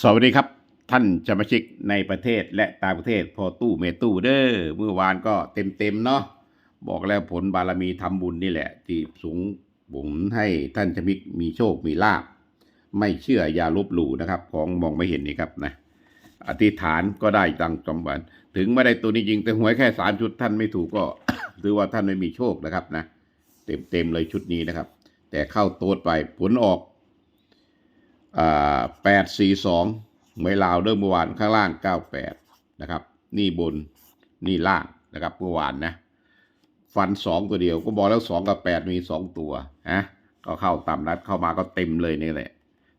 สวัสดีครับ ท่านสมาชิกในประเทศและต่างประเทศพอตู้เมตู้เด้อเมื่อวานก็เต็มเต็มๆเนาะบอกแล้วผลบารมีทำบุญนี่แหละ ที่สูงบุญให้ท่านสมาชิกมีโชคมีลาบไม่เชื่ออย่าลบหลู่นะครับ ของมองไม่เห็นนี่ครับนะอธิษฐานก็ได้ตังสมบัติถึงไม่ได้ตัวนี้จริงแต่หวยแค่สามชุดท่านไม่ถูกก็ถือว่าท่านไม่มีโชคนะครับนะ เต็มเต็มๆเลยชุดนี้นะครับ แต่เข้าโต๊ดไปผลออก แปดสี่สองหวยลาวเริ่มเมื่อวานข้างล่างเก้าแปดนะครับ นี่บนนี่ล่างนะครับเมื่อวานนะ ฟันสองตัวเดียวก็บอกแล้วสองกับแปดมีสองตัวฮะก็เข้าตามนัดเข้ามาก็เต็มเลยนี่แหละ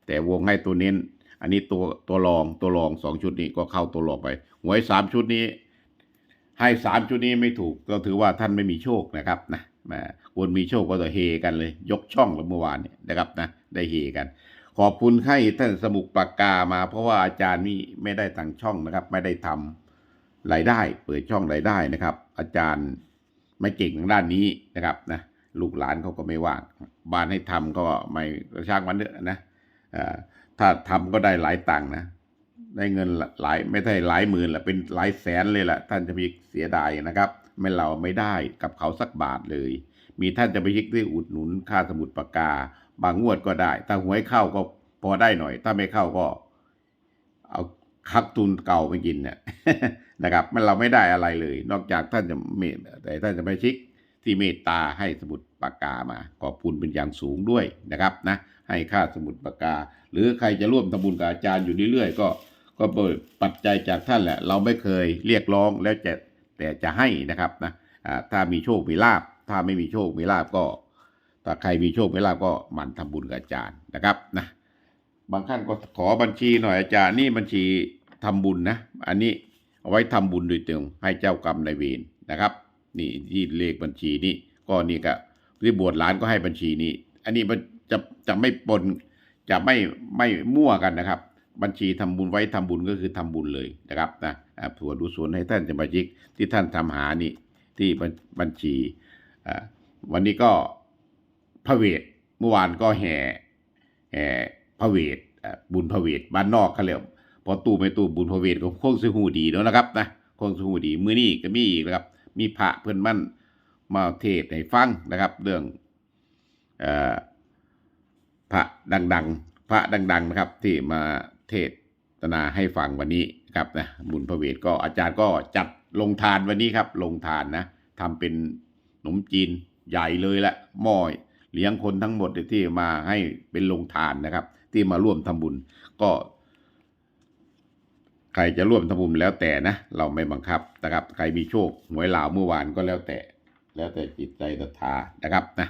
แต่วงให้ตัวเน้น อันนี้ตัวตัวรองตัวรองสองชุดนี้ก็เข้าตัวรองไปหวยสามชุดนี้ ให้สามชุดนี้ไม่ถูกก็ถือว่าท่านไม่มีโชคนะครับนะแหมคนมีโชคก็จะเฮกันเลย ยกช่องเลยเมื่อวานเนี่ยนะครับนะได้เฮกัน ขอบคุณให้ท่านสมุกปากกามา เพราะว่าอาจารย์นี่ไม่ได้ตั้งช่องนะครับ ไม่ได้ทำรายได้ เปิดช่องรายได้นะครับ อาจารย์ไม่เก่งทางด้านนี้นะครับนะลูกหลานเขาก็ไม่ว่างบ้านให้ทำก็ไม่ช่างมันเถอะนะถ้าทำก็ได้หลายตังค์นะได้เงินหลายไม่ใช่หลายหมื่นละเป็นหลายแสนเลยแหละท่านจะมีเสียดายนะครับ ไม่เราไม่ได้กับเขาสักบาทเลย มีท่านจะไปยิกที่อุดหนุนค่าสมุดปากกา บางงวดก็ได้ ถ้าหวยเข้าก็พอได้หน่อย ถ้าไม่เข้าก็ เอาคักทุนเก่าไปกินเนี่ยนะครับมันเราไม่ได้อะไรเลย นอกจากท่านจะเมตแต่ท่านจะไปชิกที่เมตตาให้สมุดปากกามาขอบคุณเป็นอย่างสูงด้วยนะครับนะ ให้ค่าสมุดปากกา หรือใครจะร่วมทำบุญกับอาจารย์อยู่เรื่อยๆก็ ก็เปิดปัจจัยจากท่านแหละ เราไม่เคยเรียกร้องแล้วจะแต่จะให้นะครับนะถ้ามีโชคมีลาบถ้าไม่มีโชคมีลาบก็ ถ้าใครมีโชคมีลาบก็หมั่นทำบุญกับอาจารย์นะครับนะบางท่านก็ขอบัญชีหน่อยอาจารย์นี่บัญชีทำบุญนะ อันนี้เอาไว้ทำบุญโดยตรงให้เจ้ากรรมนายเวรนะครับ นี่ที่เลขบัญชีนี้ก็นี่ก็ที่บวชหลานก็ให้บัญชีนี้ อันนี้มันจะจะไม่ปนจะไม่ไม่มั่วกันนะครับ บัญชีทำบุญไว้ทำบุญก็คือทำบุญเลยนะครับนะอ่าถั่วดูสวนให้ท่านจะมาจิกที่ท่านทำหานี่ที่บัญชีวันนี้ก็ พระเวทเมื่อวานก็แห่แห่พระเวทบุญพระเวทบ้านนอกเขาเรียกพอตู้ไม่ตู้บุญพระเวทก็คงสิหูดีเนาะนะครับนะคงสิหูดีมื้อนี้ก็มีอีกนะครับ มีพระเพื่อนมั่นมาเทศให้ฟังนะครับ เรื่องอพระดังๆ พระดัง ๆนะครับ ที่มาเทศนาให้ฟังวันนี้ครับนะบุญพระเวทก็อาจารย์ก็จัดลงทานวันนี้ครับ ลงทานนะทำเป็นขนมจีนใหญ่เลยละหม้อ เลี้ยงคนทั้งหมดที่มาให้เป็นลงทานนะครับ ที่มาร่วมทำบุญ ก็ ใครจะร่วมทำบุญแล้วแต่นะ เราไม่บังคับนะครับ ใครมีโชคหวยลาวเมื่อวานก็แล้วแต่ แล้วแต่จิตใจศรัทธานะครับนะ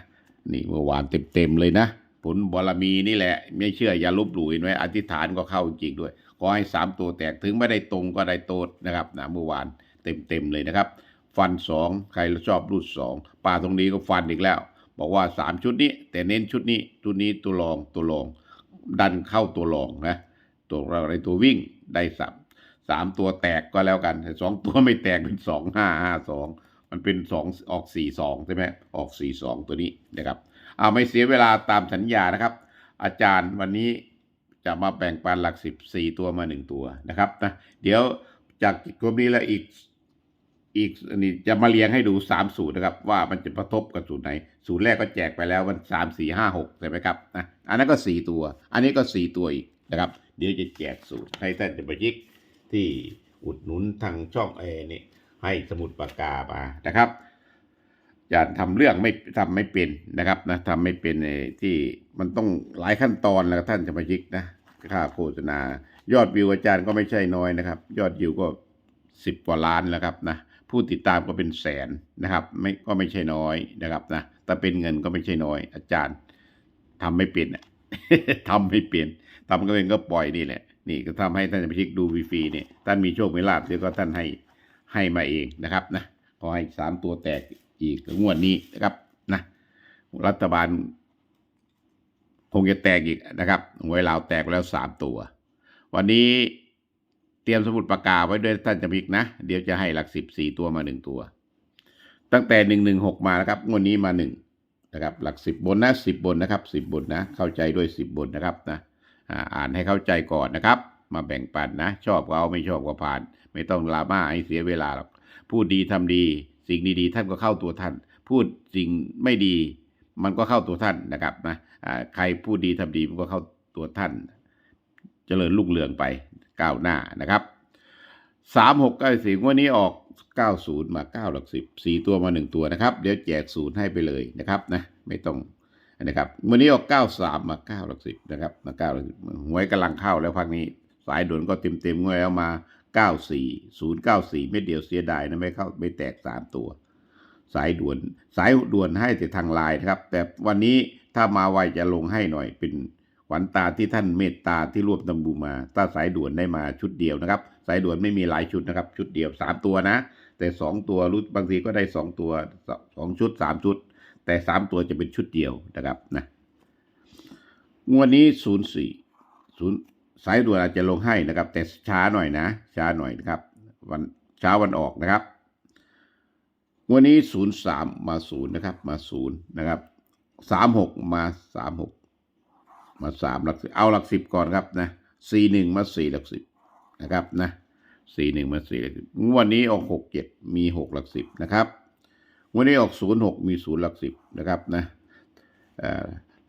นี่เมื่อวานเต็มๆเลยนะผลบารมีนี่แหละ ไม่เชื่ออย่าลบหลู่เห็นไหมอธิษฐานก็เข้าจริงด้วยขอให้สามตัวแตกถึงไม่ได้ตรงก็ได้โตดนะครับนะเมื่อวานเต็มๆเลยนะครับ ฟันสองใครชอบรูดสองป่าตรงนี้ก็ฟันอีกแล้ว บอกว่าสามชุดนี้ แต่เน้นชุดนี้ตัวนี้ตัวรองตัวรอง ดันเข้าตัวรองนะตัวอะไรตัววิ่งได้สามสามตัวแตกก็แล้วกันสองตัวไม่แตกเป็นสองห้าห้าสองมันเป็นสองออกสี่สองใช่ไหมออกสี่สองตัวนี้นะครับเอาไม่เสียเวลาตามสัญญานะครับ อาจารย์วันนี้จะมาแบ่งปันหลักสิบสี่ตัวมาหนึ่งตัวนะครับนะเดี๋ยวจากกลุ่มนี้แล้วอีก อีกนนี้จะมาเรียงให้ดูสามสูตรนะครับ ว่ามันจะกระทบกับสูตรไหน สูตรแรกก็แจกไปแล้ววันสามสี่ห้าหกใช่ไหมครับนะอันนั้นก็สี่ตัว อันนี้ก็สี่ตัวอีกนะครับ เดี๋ยวจะแจกสูตรให้ท่านจะไปยิกที่อุดหนุนทางช่องเอนี่ให้สมุดปากกามานะครับอย่าทำเรื่องไม่ทำไม่เป็นนะครับนะทำไม่เป็นที่มันต้องหลายขั้นตอนแล้วท่านจะมายิกนะค่าโฆษณา ยอดวิวอาจารย์ก็ไม่ใช่น้อยนะครับ ยอดวิวก็สิบกว่าล้านแล้วครับนะ ผู้ติดตามก็เป็นแสนนะครับ ไม่ก็ไม่ใช่น้อยนะครับนะแต่เป็นเงินก็ไม่ใช่น้อย อาจารย์ทำไม่เป็นอะทำไม่เป็นทำก็เป็นก็ปล่อยนี่แหละ นี่ก็ทำให้ท่านไปชิกดูฟรีๆเนี่ยท่านมีโชคมีลาภเดี๋ยวก็ท่านให้ให้มาเองนะครับนะขอให้สามตัวแตกอีกงวดนี้นะครับนะรัฐบาล คงจะแตกอีกนะครับหวยลาวแตกไปแล้วสามตัว วันนี้ รียมสมุดปากกาไว้ด้วยท่านจะพิกนะ เดี๋ยวจะให้หลักสิบสี่ตัวมาหนึ่งตัว ตั้งแต่หนึ่งหนึ่งหกมานะครับงวดนี้มาหนึ่งนะครับ หลักสิบบนนะสิบบนนะครับสิบบนนะ เข้าใจด้วยสิบบนนะครับนะอ่าอ่านให้เข้าใจก่อนนะครับ มาแบ่งปันนะ ชอบก็เอาไม่ชอบก็ผ่าน ไม่ต้องดราม่าให้เสียเวลาหรอกพูดดีทำดี สิ่งดีๆท่านก็เข้าตัวท่าน พูดสิ่งไม่ดี มันก็เข้าตัวท่านนะครับนะใครพูดดีทำดีมันก็เข้าตัวท่าน เจริญรุ่งเรืองไป ก้าวหน้านะครับสามหกเก้าสี่วันนี้ออกเก้าศูนย์มาเก้าหลักสิบสี่ตัวมาหนึ่งตัวนะครับ เดี๋ยวแจกศูนย์ให้ไปเลยนะครับนะไม่ต้องนะครับวันนี้ออกเก้าสามมาเก้าหลักสิบนะครับมาเก้าหลักสิบหวยกำลังเข้าแล้วพักนี้ สายด่วนก็เต็มเต็มๆงวดแล้วมาเก้าสี่ศูนย์เก้าสี่เม็ดเดียวเสียดายนะไม่เข้าไม่แตกสามตัว สายด่วนสายด่วนให้แต่ทางไลน์นะครับ แต่วันนี้ถ้ามาไวจะลงให้หน่อยเป็น ขวัญตาที่ท่านเมตตาที่รวมตำบูมาถ้าสายด่วนได้มาชุดเดียวนะครับ สายด่วนไม่มีหลายชุดนะครับ ชุดเดียวสามตัวนะ แต่สองตัวรู้บางทีก็ได้สองตัวสองชุดสามชุด แต่สามตัวจะเป็นชุดเดียวนะครับนะงวดนี้ศูนย์สี่ศูนย์สายด่วนอาจจะลงให้นะครับ แต่ช้าหน่อยนะ ช้าหน่อยนะครับ วันเช้าวันออกนะครับวันนี้ศูนย์สามมาศูนย์นะครับ มาศูนย์นะครับสามหกมาสามหก มาสามหลักสิบเอาหลักสิบก่อนครับนะสี่หนึ่งมาสี่หลักสิบนะครับนะสี่หนึ่งมาสี่หลักสิบงวันนี้ออกหกเจ็ดมีหกหลักสิบนะครับงวันนี้ออกศูนย์หกมีศูนย์หลักสิบนะครับนะ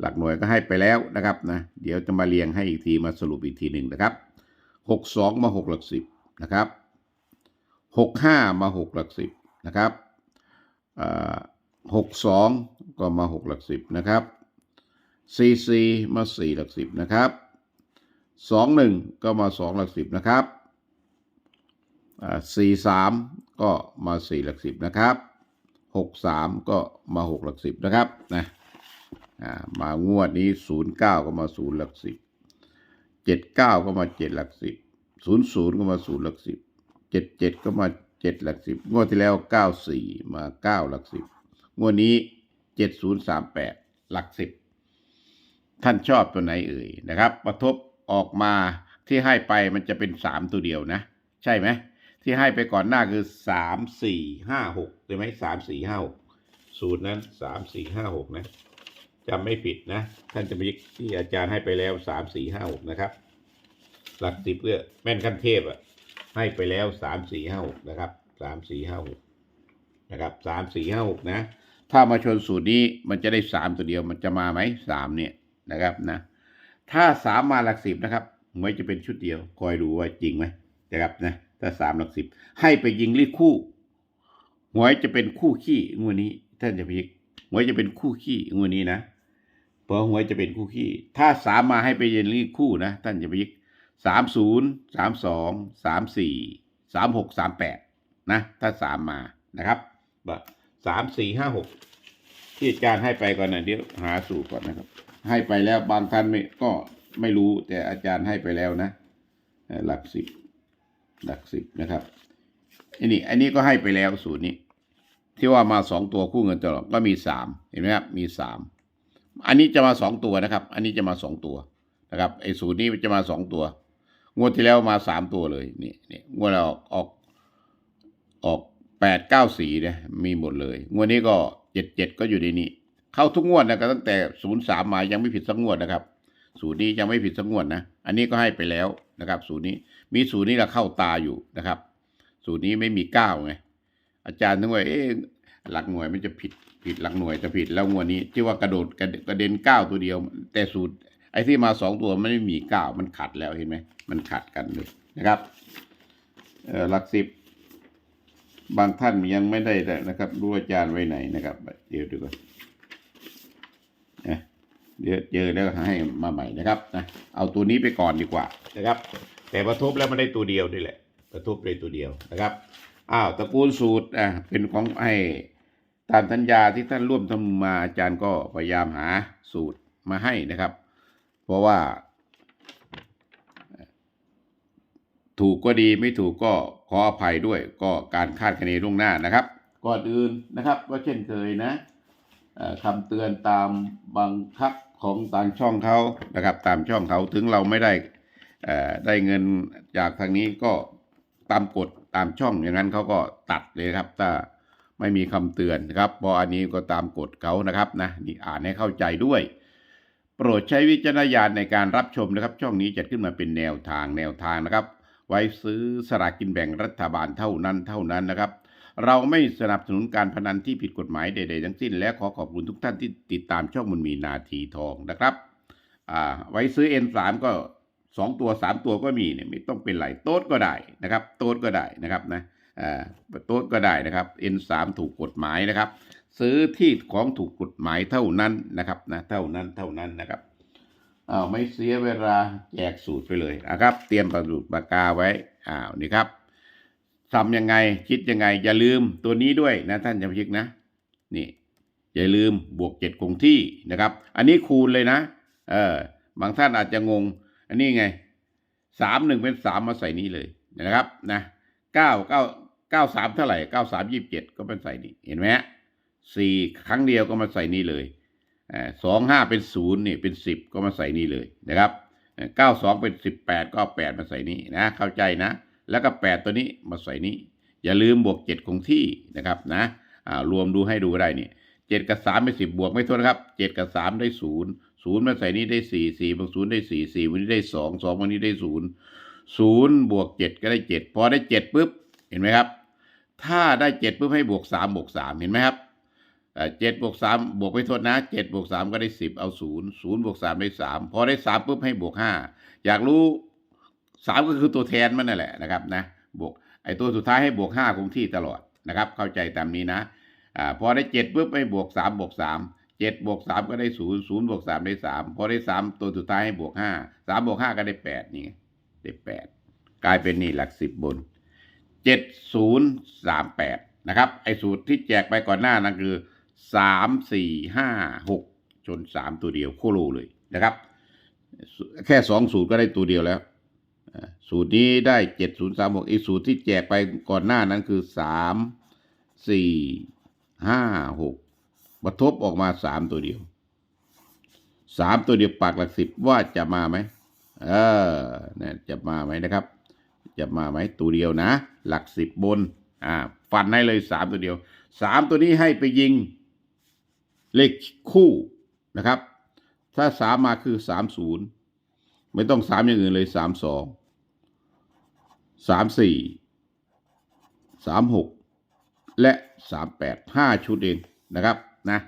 หลักหน่วยก็ให้ไปแล้วนะครับนะเดี๋ยวจะมาเรียงให้อีกทีมาสรุปอีกทีหนึ่งนะครับหกสองมาหกหลักสิบนะครับหกห้ามาหกหลักสิบนะครับหกสองก็มาหกหลักสิบนะครับ ซีซีมาสี่หลักสิบนะครับสองหนึ่งก็มาสองหลักสิบนะครับสี่สามก็มาสี่หลักสิบนะครับหกสามก็มาหกหลักสิบนะครับนะมางวดนี้ศูนย์เก้าก็มาศูนย์หลักสิบเจ็ดเก้าก็มาเจ็ดหลักสิบศูนย์ศูนย์ก็มาศูนย์หลักสิบเจ็ดเจ็ดก็มาเจ็ดหลักสิบงวดที่แล้วเก้าสี่มาเก้าหลักสิบงวดนี้เจ็ดศูนย์สามแปดหลักสิบ ท่านชอบตัวไหนเอ่ยนะครับ ประทบออกมาที่ให้ไปมันจะเป็นสามตัวเดียวนะ ใช่ไหมที่ให้ไปก่อนหน้าคือสามสี่ห้าหกใช่ไหมสามสี่ห้าหกสูตรนั้นสามสี่ห้าหกนะจำไม่ผิดนะ ท่านจะมีที่อาจารย์ให้ไปแล้วสามสี่ห้าหกนะครับ หลักสิบเพื่อแม่นขั้นเทพอะให้ไปแล้วสามสี่ห้าหกนะครับสามสี่ห้าหกนะครับสามสี่ห้าหกนะ ถ้ามาชนสูตรนี้มันจะได้สามตัวเดียวมันจะมาไหมสามเนี่ย นะครับนะถ้าสามมาหลักสิบนะครับหวยจะเป็นชุดเดียว คอยดูว่าจริงไหมนะครับนะถ้าสามหลักสิบให้ไปยิงเลขคู่หวยจะเป็นคู่ขี้งวดนี้ท่านจะพิกหวยจะเป็นคู่ขี้งวดนี้นะเพราะหวยจะเป็นคู่ขี้ ถ้าสามมาให้ไปยิงเลขคู่นะท่านจะพิกสามศูนย์สามสองสามสี่สามหกสามแปดนะถ้าสามมานะครับสามสี่ห้าหกที่อาจารย์ให้ไปก่อนนะเดี๋ยวหาสูตรก่อนนะครับ ให้ไปแล้วบางท่านไม่ก็ไม่รู้แต่อาจารย์ให้ไปแล้วนะ หลักสิบหลักสิบนะครับอันนี้อันนี้ก็ให้ไปแล้วสูตรนี้ ที่ว่ามาสองตัวคู่เงินตลอดก็มีสามเห็นไหมครับมีสามอันนี้จะมาสองตัวนะครับ อันนี้จะมาสองตัวนะครับไอ้สูตรนี้จะมาสองตัว งวดที่แล้วมาสามตัวเลยนี่นี่งวดเราออกออกออกแปดเก้าสี่นี่ยมีหมดเลย งวดนี้ก็เจ็ดเจ็ดก็อยู่ในนี้ เข้าทุกงวดนะครับตั้งแต่ศูนย์สามมายังไม่ผิดสักงวดนะครับ สูตรนี้ยังไม่ผิดสักงวดนะ อันนี้ก็ให้ไปแล้วนะครับ สูตรนี้มีสูตรนี้เราเข้าตาอยู่นะครับ สูตรนี้ไม่มีเก้าไงอาจารย์นึกว่าเอ๊ะหลักหน่วยมันจะผิดผิดหลักหน่วยจะผิดแล้วงวดนี้ที่ว่ากระโดดกระเด็นเก้าตัวเดียว แต่สูตร ไอ้ที่มาสองตัวมันไม่มีเก้ามันขัดแล้วเห็นไหมมันขัดกันเลยนะครับหลักสิบบางท่านยังไม่ได้นะครับ รู้อาจารย์ไว้ไหนนะครับ เดี๋ยวดูก่อน นะเดี๋ยวเจอแล้วให้มาใหม่นะครับนะเอาตัวนี้ไปก่อนดีกว่านะครับ แต่ประทบแล้วมันได้ตัวเดียวนี่แหละประทบได้ตัวเดียวนะครับอ้าวตระกูลสูตรอะเป็นของให้ตามสัญญาที่ท่านร่วมทำมาอาจารย์ก็พยายามหาสูตรมาให้นะครับ เพราะว่า ถูกก็ดีไม่ถูกก็ขออภัยด้วย ก็การคาดคะเนล่วงหน้านะครับก่อนอื่นนะครับ ก็เช่นเคยนะ คำเตือนตามบังคับของตามช่องเขานะครับ ตามช่องเขาถึงเราไม่ได้ได้เงินจากทางนี้ก็ตามกฎตามช่องอย่างนั้นเขาก็ตัดเลยครับ ถ้าไม่มีคำเตือนนะครับเพราะอันนี้ก็ตามกฎเขานะครับนะนี่อ่านให้เข้าใจด้วย โปรดใช้วิจารณญาณในการรับชมนะครับ ช่องนี้จัดขึ้นมาเป็นแนวทางแนวทางนะครับ ไว้ซื้อสลากกินแบ่งรัฐบาลเท่านั้นเท่านั้นนะครับ เราไม่สนับสนุนการพนันที่ผิดกฎหมายใด ๆ ทั้งสิ้น และขอขอบคุณทุกท่านที่ติดตามช่องมันมีนาทีทองนะครับ อ่า ไว้ซื้อ N3 ก็สองตัวสามตัวก็มีเนี่ยไม่ต้องเป็นไรโต๊ดก็ได้นะครับ โต๊ดก็ได้นะครับนะอ่าโต๊ดก็ได้นะครับ N3 ถูกกฎหมายนะครับ ซื้อที่ของถูกกฎหมายเท่านั้นนะครับนะเท่านั้นเท่านั้นนะครับอ้าวไม่เสียเวลาแจกสูตรไปเลยนะครับ เตรียมประดุปากกาไว้อ้าวนี่ครับ ทำยังไงคิดยังไง อย่าลืมตัวนี้ด้วยนะท่านจำชิกนะ นี่ อย่าลืมบวกเจ็ดคงที่นะครับ อันนี้คูณเลยนะ เออบางท่านอาจจะงง อันนี้ไงสามหนึ่งเป็นสามมาใส่นี้เลยนะครับนะเก้าเก้าเก้าสามเท่าไหร่เก้าสามยี่สิบเจ็ดก็เป็นใส่นี้เห็นไหมสี่ครั้งเดียวก็มาใส่นี้เลยสองห้าเป็นศูนย์นี่เป็นสิบก็มาใส่นี้เลยนะครับเก้าสองเป็นสิบแปดก็แปดมาใส่นี้นะ เข้าใจนะ แล้วก็แปดตัวนี้มาใส่นี้ อย่าลืมบวกเจ็ดคงที่นะครับนะรวมดูให้ดูได้นี่เจ็ดกับสามเป็นสิบบวกไม่ทษนะครับเจ็ดกับสามได้ศูนย์ศูนย์มาใส่นี้ได้สี่สี่บวกศูนย์ได้สี่สี่วันนี้ได้สองสองวันนี้ได้ศูนย์ศูนย์บวกเจ็ดก็ได้เจ็ดพอได้เจ็ดปุ๊บเห็นไหมครับ ถ้าได้เจ็ดปุ๊บให้บวกสามบวกสามเห็นไหมครับเจ็ดบวกสามบวกไม่ทษนะเจ็ดบวกสามก็ได้สิบเอาศูนย์ศูนย์บวกสามได้สามพอได้สามปุ๊บให้บวกห้าอยากรู้ สามก็คือตัวแทนมันนั่นแหละนะครับนะบวกไอ้ตัวสุดท้ายให้บวกห้าคงที่ตลอดนะครับ เข้าใจตามนี้นะอ่าพอได้เจ็ดปุ๊บให้บวกสามบวกสามเจ็ดบวกสามก็ได้ศูนย์ศูนย์บวกสามได้สามพอได้สามตัวสุดท้ายให้บวกห้าสามบวกห้าก็ได้แปดนี่ได้แปดกลายเป็นนี่หลักสิบบนเจ็ดศูนย์สามแปดนะครับ ไอ้สูตรที่แจกไปก่อนหน้านั้นคือสามสี่ห้าหกชนสามตัวเดียวโคโลเลยนะครับ แค่สองสูตรก็ได้ตัวเดียวแล้ว สูตรนี้ได้เจ็ดศูนย์สามหกอีกสูตรที่แจกไปก่อนหน้านั้นคือสามสี่ห้าหกบทบออกมาสามตัวเดียวสามตัวเดียวปากหลักสิบว่าจะมาไหมเออเนี่ยจะมาไหมนะครับ จะมาไหมตัวเดียวนะ หลักสิบบน อ่า ฟันให้เลยสามตัวเดียวสามตัวนี้ให้ไปยิง เลขคู่นะครับ ถ้าสามมาคือสามศูนย์ไม่ต้องสามอย่างอื่นเลยสามสอง สามสี่สามหกและสามแปดห้าชุดเองนะครับนะ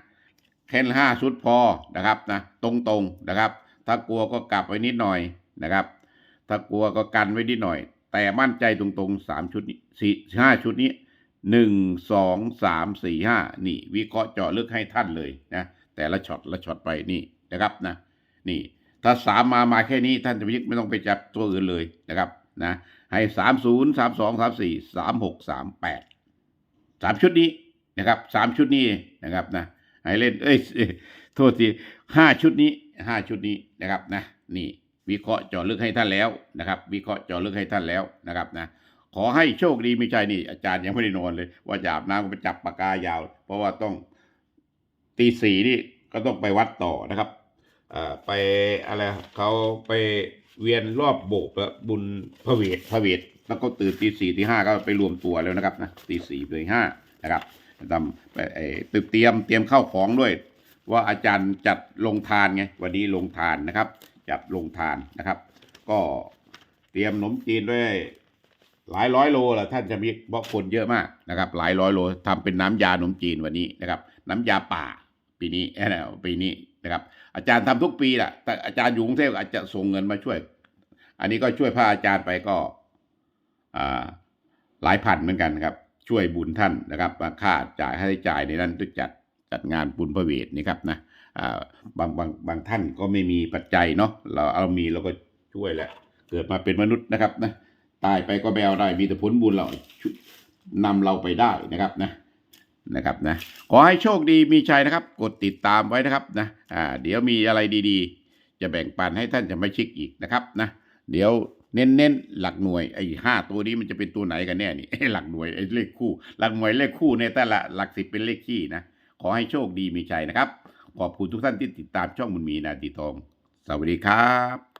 แค่ห้าชุดพอนะครับนะตรงๆนะครับ ถ้ากลัวก็กลับไว้นิดหน่อยนะครับ ถ้ากลัวก็กันไว้นิดหน่อย แต่มั่นใจตรงๆสามชุดนี้สี่ห้าชุดนี้หนึ่งสองสามสี่ห้านี่ วิเคราะห์เจาะลึกให้ท่านเลยนะแต่ละช็อตละช็อตไปนี่นะครับนะนี่ ถ้าสามมามาแค่นี้ท่านจะไม่ไม่ต้องไปจับตัวอื่นเลยนะครับนะ ให้สามศูนย์สามสองสามสี่สามหกสามแปดสามชุดนี้นะครับสามชุดนี้นะครับนะให้เล่นเอ้ยโทษทีห้าชุดนี้ห้าชุดนี้นะครับนะนี่วิเคราะห์เจาะลึกให้ท่านแล้วนะครับ วิเคราะห์เจาะลึกให้ท่านแล้วนะครับนะขอให้โชคดีไม่ใช่นี่ อาจารย์ยังไม่ได้นอนเลย ว่าจะอาบน้ำก็ไปจับปากกายาว เพราะว่าต้องตีสี่นี่ก็ต้องไปวัดต่อนะครับอ่าไปอะไรเขาไป เวียนรอบโบสถ์แล้วบุญพระเวทพระเวทแล้วก็ตื่นตีสี่ตีห้าก็ไปรวมตัวแล้วนะครับนะตีสี่ตีห้านะครับทำไปตึกเตรียมเตรียมเข้าของด้วย ว่าอาจารย์จัดลงทานไงวันนี้ลงทานนะครับ จัดลงทานนะครับ ก็เตรียมขนมจีนด้วยหลายร้อยโลแหละท่านจะมีเพราะคนเยอะมากนะครับ หลายร้อยโลทำเป็นน้ำยาขนมจีนวันนี้นะครับ น้ำยาป่า ปีนี้เอ้ยปีนี้นะครับ อาจารย์ทำทุกปีแหละแต่อาจารย์อยู่กรุงเทพอาจจะส่งเงินมาช่วย อันนี้ก็ช่วยพระอาจารย์ไปก็อ่าหลายพันเหมือนกันครับ ช่วยบุญท่านนะครับมาค่าจ่ายให้จ่ายในนั้นต้องจัดจัดงานบุญพระเวทนี่ครับนะอ่าบางบางบางท่านก็ไม่มีปัจจัยเนาะเราเอามีเราก็ช่วยแหละ เกิดมาเป็นมนุษย์นะครับนะตายไปก็ไม่เอาได้มีแต่ผลบุญเรานำเราไปได้นะครับนะ นะครับนะขอให้โชคดีมีชัยนะครับ กดติดตามไว้นะครับนะอ่าเดี๋ยวมีอะไรดีๆ จะแบ่งปันให้ท่านจะไม่ชิกอีกนะครับนะเดี๋ยวเน้นๆหลักหน่วยไอ้ห้าตัวนี้มันจะเป็นตัวไหนกันแน่นี่ไอ้หลักหน่วยไอ้เลขคู่ หลักหน่วยเลขคู่เนี่ยแต่ละหลักสิบเป็นเลขขี้นะขอให้โชคดีมีชัยนะครับขอบคุณทุกท่านที่ติดตามช่องบุญมีนาทีทอง สวัสดีครับ